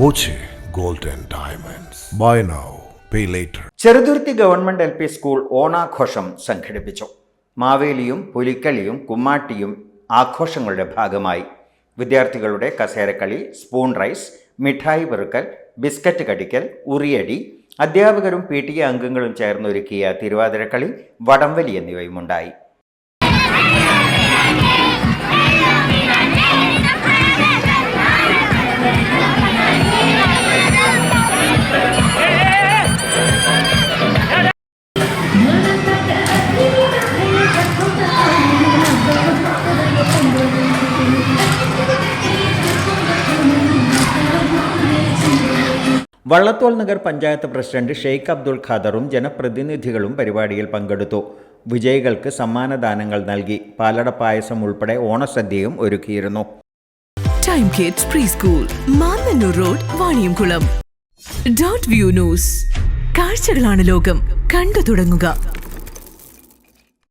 Boche gold and diamonds. Buy now pay later Cheruthuruthy government L P school ഓണാഘോഷം സംഘടിപ്പിച്ചു. മാവേലിയും പുലിക്കളിയും കുമ്മാട്ടിയും ആഘോഷങ്ങളുടെ ഭാഗമായി. വിദ്യാർത്ഥികളുടെ കസേരക്കളി സ്പൂൺ റൈസ് മിഠായി പെറുക്കൽ ബിസ്ക്കറ്റ് കടിക്കൽ ഉറിയടി അധ്യാപകരും പി ടി എ അംഗങ്ങളും ചേർന്നൊരുക്കിയ തിരുവാതിരക്കളി വടംവലി എന്നിവയുമുണ്ടായി. വള്ളത്തോൾ നഗർ പഞ്ചായത്ത് പ്രസിഡന്റ് ഷെയ്ഖ് അബ്ദുൾ ഖാദറും ജനപ്രതിനിധികളും പരിപാടിയിൽ പങ്കെടുത്തു. വിജയികൾക്ക് സമ്മാനദാനങ്ങൾ നൽകി. പാലട പായസം ഉൾപ്പെടെ ഓണസദ്യയും ഒരുക്കിയിരുന്നു. Time Kids preschool Mannanur road Vaniyamkulam dot view news കാഴ്ചകളാണ് ലോകം. കണ്ടു തുടങ്ങുക.